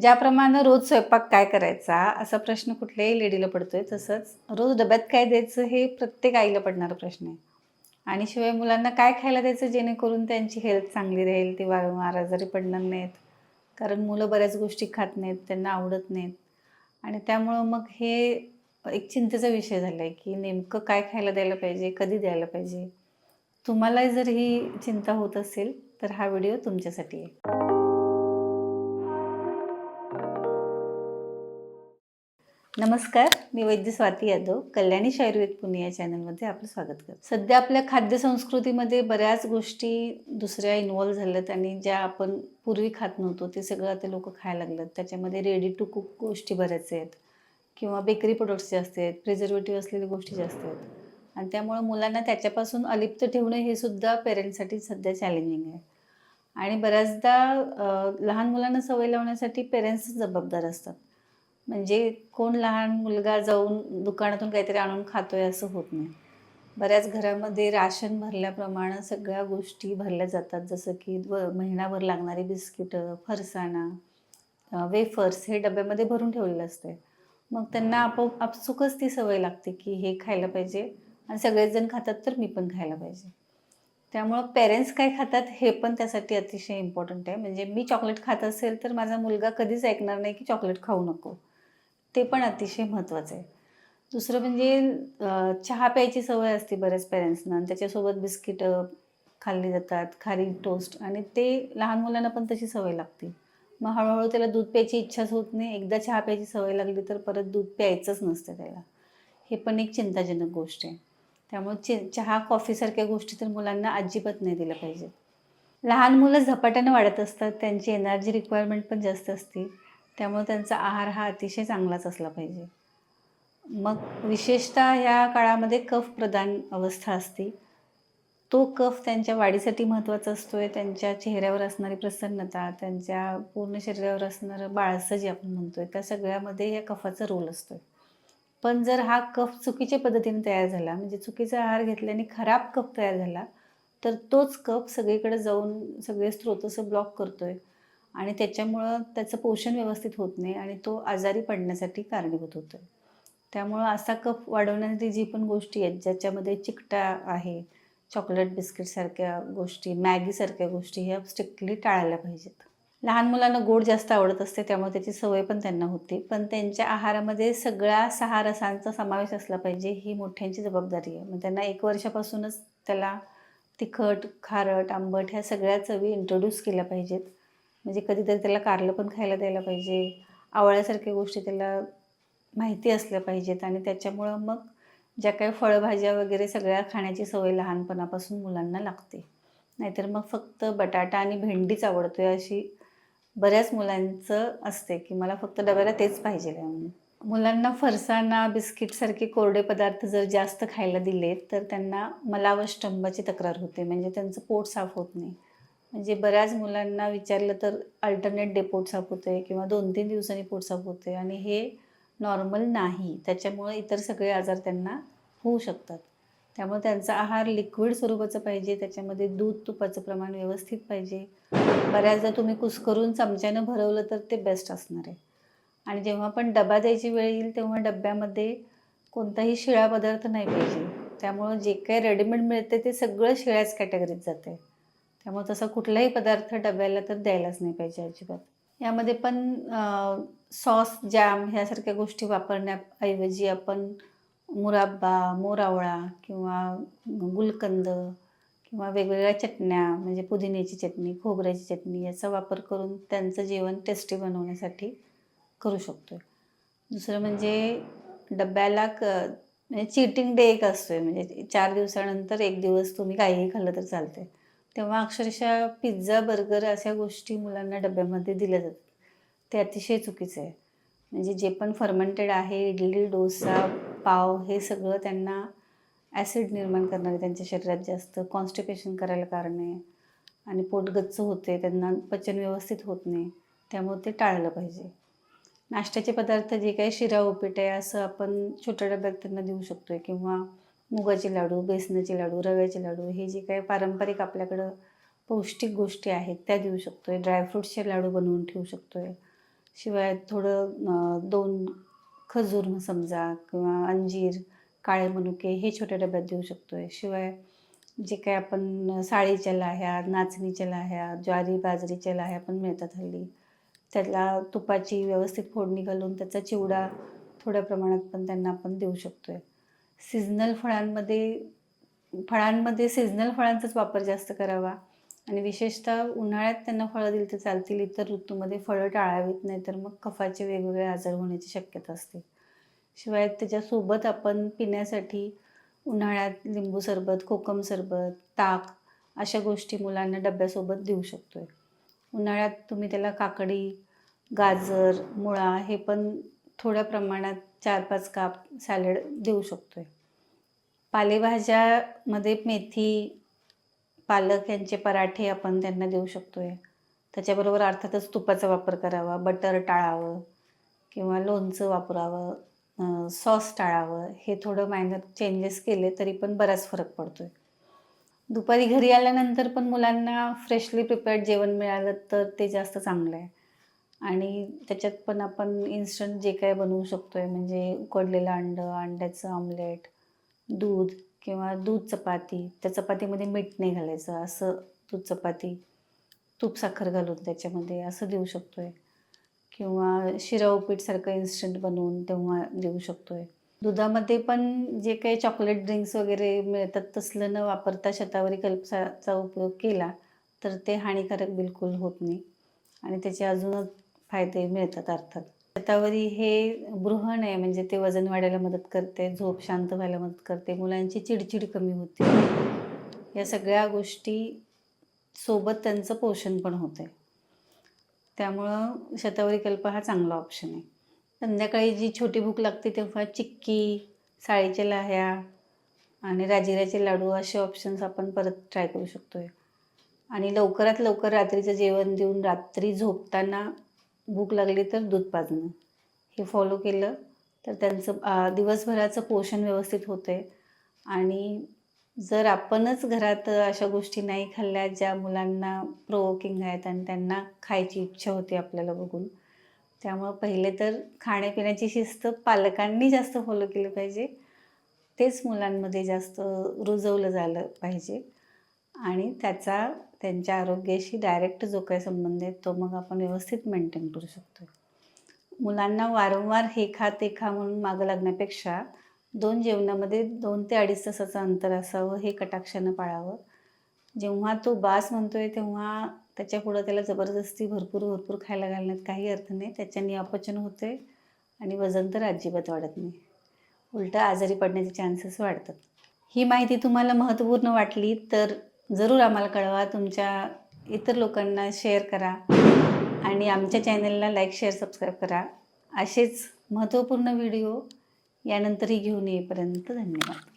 ज्याप्रमाणे रोज स्वयंपाक काय करायचा असा प्रश्न कुठल्याही लेडीला पडतोय. तसंच रोज डब्यात काय द्यायचं हे प्रत्येक आईला पडणारा प्रश्न आहे. आणि शिवाय मुलांना काय खायला द्यायचं जेणेकरून त्यांची हेल्थ चांगली राहील ते वारंवार आजारी पडणार नाहीत. कारण मुलं बऱ्याच गोष्टी खात नाहीत त्यांना आवडत नाहीत. आणि त्यामुळं मग हे एक चिंतेचा विषय झाला आहे की नेमकं काय खायला द्यायला पाहिजे कधी द्यायला पाहिजे. तुम्हाला जर ही चिंता होत असेल तर हा व्हिडिओ तुमच्यासाठी आहे. नमस्कार मी वैद्य स्वाती यादव कल्याणी आयुर्वेद पुणे या चॅनलमध्ये आपलं स्वागत करतो. सध्या आपल्या खाद्य संस्कृतीमध्ये बऱ्याच गोष्टी दुसऱ्या इन्वॉल्व्ह झाल्यात आणि ज्या आपण पूर्वी खात नव्हतो ते सगळं आता लोक खायला लागलेत. त्याच्यामध्ये रेडी टू कुक गोष्टी बऱ्याच आहेत. किंवा बेकरी प्रोडक्ट्स जास्त आहेत प्रिझर्वेटिव्ह असलेल्या गोष्टी जास्त आहेत. आणि त्यामुळं मुलांना त्याच्यापासून अलिप्त ठेवणं हे सुद्धा पेरेंट्ससाठी सध्या चॅलेंजिंग आहे. आणि बऱ्याचदा लहान मुलांना सवय लावण्यासाठी पेरेंट्सच जबाबदार असतात. म्हणजे कोण लहान मुलगा जाऊन दुकानातून काहीतरी आणून खातोय असं होत नाही. बऱ्याच घरामध्ये राशन भरल्याप्रमाणे सगळ्या गोष्टी भरल्या जातात. जसं की व महिनाभर लागणारी बिस्किटं फरसाणा वेफर्स हे डब्यामध्ये भरून ठेवलेलं असते मग त्यांना आपोआप आपसुकच ती सवय लागते की हे खायला पाहिजे आणि सगळेच जण खातात तर मी पण खायला पाहिजे. त्यामुळं पेरेंट्स काय खातात हे पण त्यासाठी अतिशय इम्पॉर्टंट आहे. म्हणजे मी चॉकलेट खात असेल तर माझा मुलगा कधीच ऐकणार नाही की चॉकलेट खाऊ नको. ते पण अतिशय महत्त्वाचं आहे. दुसरं म्हणजे चहा प्यायची सवय असते बऱ्याच पेरेंट्सना आणि त्याच्यासोबत बिस्किटं खाल्ली जातात खारी टोस्ट आणि ते लहान मुलांना पण तशी सवय लागते. मग हळूहळू त्याला दूध प्यायची इच्छाच होत नाही. एकदा चहा प्यायची सवय लागली तर परत दूध प्यायचंच नसतं त्याला. हे पण एक चिंताजनक गोष्ट आहे. त्यामुळे चि चहा कॉफीसारख्या गोष्टी तर मुलांना अजिबात नाही दिल्या पाहिजेत. लहान मुलं झपाट्यानं वाढत असतात. त्यांची एनर्जी रिक्वायरमेंट पण जास्त असते. त्यामुळे त्यांचा आहार हा अतिशय चांगलाच असला पाहिजे. मग विशेषतः ह्या काळामध्ये कफ प्रदान अवस्था असते. तो कफ त्यांच्या वाढीसाठी महत्त्वाचा असतो आहे त्यांच्या चेहऱ्यावर असणारी प्रसन्नता त्यांच्या पूर्ण शरीरावर असणारं बाळसं जे आपण म्हणतो आहे त्या सगळ्यामध्ये या कफाचा रोल असतो आहे पण जर हा कफ चुकीच्या पद्धतीने तयार झाला म्हणजे चुकीचा आहार घेतल्याने खराब कफ तयार झाला तर तोच कफ सगळीकडे जाऊन सगळे स्त्रोतसं ब्लॉक करतो आहे आणि त्याच्यामुळं त्याचं पोषण व्यवस्थित होत नाही आणि तो आजारी पडण्यासाठी कारणीभूत होतो. त्यामुळं असा कफ वाढवण्यासाठी जी पण गोष्टी आहेत ज्याच्यामध्ये चिकटा आहे चॉकलेट बिस्किटसारख्या गोष्टी मॅगीसारख्या गोष्टी ह्या स्ट्रिक्टली टाळायला पाहिजेत. लहान मुलांना गोड जास्त आवडत असते त्यामुळे त्याची सवय पण त्यांना होते. पण त्यांच्या आहारामध्ये सगळ्या सहा रसांचा समावेश असला पाहिजे ही मोठ्यांची जबाबदारी आहे. मग त्यांना एक वर्षापासूनच त्याला तिखट खारट आंबट ह्या सगळ्या चवी इंट्रोड्यूस केल्या पाहिजेत. म्हणजे कधीतरी त्याला कारलं पण खायला द्यायला पाहिजे. आवळ्यासारख्या गोष्टी त्याला माहिती असल्या पाहिजेत आणि त्याच्यामुळं मग ज्या काही फळभाज्या वगैरे सगळ्या खाण्याची सवय लहानपणापासून मुलांना लागते. नाहीतर मग फक्त बटाटा आणि भेंडीच आवडतो आहे अशी बऱ्याच मुलांचं असते की मला फक्त डब्याला तेच पाहिजे आहे म्हणून. मुलांना फरसाना बिस्किटसारखे कोरडे पदार्थ जर जास्त खायला दिले तर त्यांना मलावष्टंबाची तक्रार होते. म्हणजे त्यांचं पोट साफ होत नाही. म्हणजे बऱ्याच मुलांना विचारलं तर अल्टरनेट डे पोटसाप होते किंवा दोन तीन दिवसांनी पोट साफ होते आणि हे नॉर्मल नाही. त्याच्यामुळे इतर सगळे आजार त्यांना होऊ शकतात. त्यामुळे त्यांचा आहार लिक्विड स्वरूपाचा पाहिजे त्याच्यामध्ये दूध तुपाचं प्रमाण व्यवस्थित पाहिजे. बऱ्याचदा तुम्ही कुस्करून चमच्यानं भरवलं तर ते बेस्ट असणार आहे. आणि जेव्हा पण डबा द्यायची वेळ येईल तेव्हा डब्यामध्ये कोणताही शिळा पदार्थ नाही पाहिजे. त्यामुळं जे काही रेडीमेड मिळते ते सगळं शिळ्याच कॅटेगरीत जाते त्यामुळे तसा कुठलाही पदार्थ डब्याला तर द्यायलाच नाही पाहिजे अजिबात. यामध्ये पण सॉस जॅम ह्यासारख्या गोष्टी वापरण्याऐवजी आपण मुराब्बा मोरावळा किंवा गुलकंद किंवा वेगवेगळ्या चटण्या म्हणजे पुदिन्याची चटणी खोबऱ्याची चटणी याचा वापर करून त्यांचं जेवण टेस्टी बनवण्यासाठी करू शकतो दुसरं म्हणजे डब्याला क म्हणजे चीटिंग डे एक असतो आहे म्हणजे चार दिवसानंतर एक दिवस तुम्ही काहीही खाल्लं तर चालते तेव्हा अक्षरशः पिझ्झा बर्गर अशा गोष्टी मुलांना डब्यामध्ये दिल्या जातात. ते अतिशय चुकीचं आहे. म्हणजे जे पण फर्मेंटेड आहे इडली डोसा पाव हे सगळं त्यांना ॲसिड निर्माण करणारे त्यांच्या शरीरात जास्त कॉन्स्टिपेशन करायला कारण आहे. आणि पोटगच्च होते त्यांना पचन व्यवस्थित होत नाही. त्यामुळे ते टाळलं पाहिजे. नाश्त्याचे पदार्थ जे काही शिरा उपीट आहे असं आपण छोट्या डब्यात त्यांना देऊ शकतो आहे किंवा मुगाचे लाडू बेसनाचे लाडू रव्याचे लाडू हे जे काही पारंपरिक आपल्याकडं पौष्टिक गोष्टी आहेत त्या देऊ शकतो आहे ड्रायफ्रूट्सचे लाडू बनवून ठेवू शकतो आहे शिवाय थोडं दोन खजूर समजा किंवा अंजीर काळे मनुके हे छोट्या डब्यात देऊ शकतोय. शिवाय जे काय आपण साळीच्या लाह्या नाचणीच्या लाह्या ज्वारी बाजरीच्या लाह्या पण मिळतात हल्ली. त्याला तुपाची व्यवस्थित फोडणी घालून त्याचा चिवडा थोड्या प्रमाणात पण त्यांना आपण देऊ शकतोय. सीझनल फळांमध्ये फळांमध्ये सीझनल फळांचाच वापर जास्त करावा. आणि विशेषतः उन्हाळ्यात त्यांना फळं दिली तर चालतील इतर ऋतूमध्ये फळं टाळावीत नाही तर मग कफाचे वेगवेगळे आजार होण्याची शक्यता असते. शिवाय त्याच्यासोबत आपण पिण्यासाठी उन्हाळ्यात लिंबू सरबत कोकम सरबत ताक अशा गोष्टी मुलांना डब्यासोबत देऊ शकतोय. उन्हाळ्यात तुम्ही त्याला काकडी गाजर मुळा हे पण थोड्या प्रमाणात चार पाच काप सॅलड देऊ शकतो आहे पालेभाज्यामध्ये मेथी पालक यांचे पराठे आपण त्यांना देऊ शकतो आहे त्याच्याबरोबर अर्थातच तुपाचा वापर करावा बटर टाळावं किंवा लोणचं वापरावं सॉस टाळावं हे थोडं मायनर चेंजेस केले तरी पण बराच फरक पडतो आहे दुपारी घरी आल्यानंतर पण मुलांना फ्रेशली प्रिपेअर्ड जेवण मिळालं तर ते जास्त चांगलं आहे. आणि त्याच्यात पण आपण इन्स्टंट जे काय बनवू शकतोय म्हणजे उकडलेलं अंडं अंड्याचं ऑमलेट दूध किंवा दूध चपाती त्या चपातीमध्ये मीठ नाही घालायचं असं दूध चपाती तूप साखर घालून त्याच्यामध्ये असं देऊ शकतोय. किंवा शिरा उपीटसारखं इन्स्टंट बनवून तेव्हा देऊ शकतोय. दुधामध्ये पण जे काही चॉकलेट ड्रिंक्स वगैरे मिळतात तसलं न वापरता शतावरी कल्पसाचा उपयोग केला तर ते हानिकारक बिलकुल होत नाही. आणि त्याचे अजूनच फायदे मिळतात अर्थात. शतावरी हे बृहण आहे म्हणजे ते वजन वाढायला मदत करते झोप शांत व्हायला मदत करते मुलांची चिडचिड कमी होते. या सगळ्या गोष्टी सोबत त्यांचं पोषण पण होते त्यामुळं शतावरी कल्प हा चांगला ऑप्शन आहे. संध्याकाळी जी छोटी भूक लागते तेव्हा चिक्की साळीच्या लाह्या आणि राजिराचे लाडू असे ऑप्शन्स आपण परत ट्राय करू शकतो आहे आणि लवकरात लवकर रात्रीचं जेवण देऊन रात्री झोपताना भूक लागली तर दूध पाजणं. हे फॉलो केलं तर त्यांचं दिवसभराचं पोषण व्यवस्थित होते आणि जर आपणच घरात अशा गोष्टी नाही खाल्ल्या ज्या मुलांना प्रोवोकिंग आहेत आणि त्यांना खायची इच्छा होती आपल्याला बघून त्यामुळं पहिले तर खाण्यापिण्याची शिस्त पालकांनी जास्त फॉलो केली पाहिजे. तेच मुलांमध्ये जास्त रुजवलं झालं पाहिजे. आणि त्याचा त्यांच्या आरोग्याशी डायरेक्ट जो काही संबंध आहे तो मग आपण व्यवस्थित मेंटेन करू शकतो मुलांना वारंवार हे खा ते खा म्हणून मागं लागण्यापेक्षा दोन जेवणामध्ये दोन ते अडीच तासाचं अंतर असावं हे कटाक्षानं पाळावं. जेव्हा तो बास म्हणतोय तेव्हा त्याच्या पुढं त्याला जबरदस्ती भरपूर भरपूर खायला घालण्यात काही अर्थ नाही. त्याच्याने अपचन होते आणि वजन तर अजिबात वाढत नाही. उलटं आजारी पडण्याचे चान्सेस वाढतात. ही माहिती तुम्हाला महत्त्वपूर्ण वाटली तर जरूर आम्हाला कळवा. तुमच्या इतर लोकांना शेअर करा. आणि आमच्या चॅनलला लाईक शेअर सबस्क्राईब करा. असेच महत्त्वपूर्ण व्हिडिओ यानंतरही घेऊन येईपर्यंत धन्यवाद.